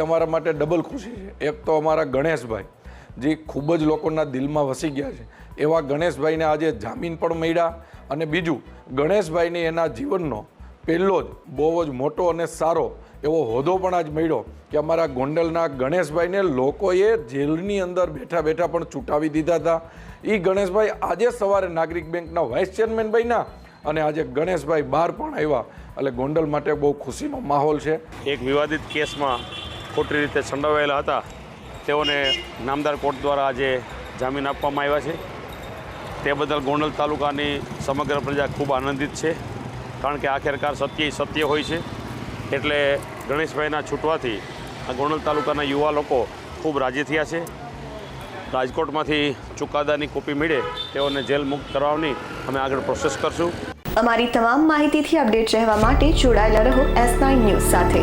અમારા માટે ડબલ ખુશી છે. એક તો અમારા ગણેશભાઈ, જે ખૂબ જ લોકોના દિલમાં વસી ગયા છે. એવા ગણેશભાઈને આજે જામીન પણ મળ્યા અને બીજું, ગણેશભાઈને એના જીવનનો પહેલો જ બહુ જ મોટો અને સારો એવો હોદ્દો પણ આજ મળ્યો કે અમારા ગોંડલના ગણેશભાઈને લોકોએ જેલની અંદર બેઠા બેઠા પણ ચૂંટાવી દીધા હતા. એ ગણેશભાઈ આજે સવારે નાગરિક બેંકના વાઇસ ચેરમેન બન્યા અને આજે ગણેશભાઈ બહાર પણ આવ્યા. એટલે ગોંડલ માટે બહુ ખુશીનો માહોલ છે. એક વિવાદિત કેસમાં ખોટી રીતે સંડોવાયેલા હતા. તેઓને નામદાર કોર્ટ દ્વારા આજે જામીન આપવામાં આવ્યા છે. તે બદલ ગોંડલ તાલુકાની સમગ્ર પ્રજા ખૂબ આનંદિત છે, કારણ કે આખેરકાર સત્ય સત્ય હોય છે. એટલે ગણેશભાઈના છૂટવાથી આ ગોંડલ તાલુકાના યુવા લોકો ખૂબ રાજી થયા છે. રાજકોટમાંથી ચુકાદાની કોપી મળે તેઓને જેલ મુક્ત કરવાની અમે આગળ પ્રોસેસ કરશું. અમારી તમામ માહિતીથી અપડેટ રહેવા માટે જોડાયેલા રહો એસ નાઇન ન્યૂઝ સાથે.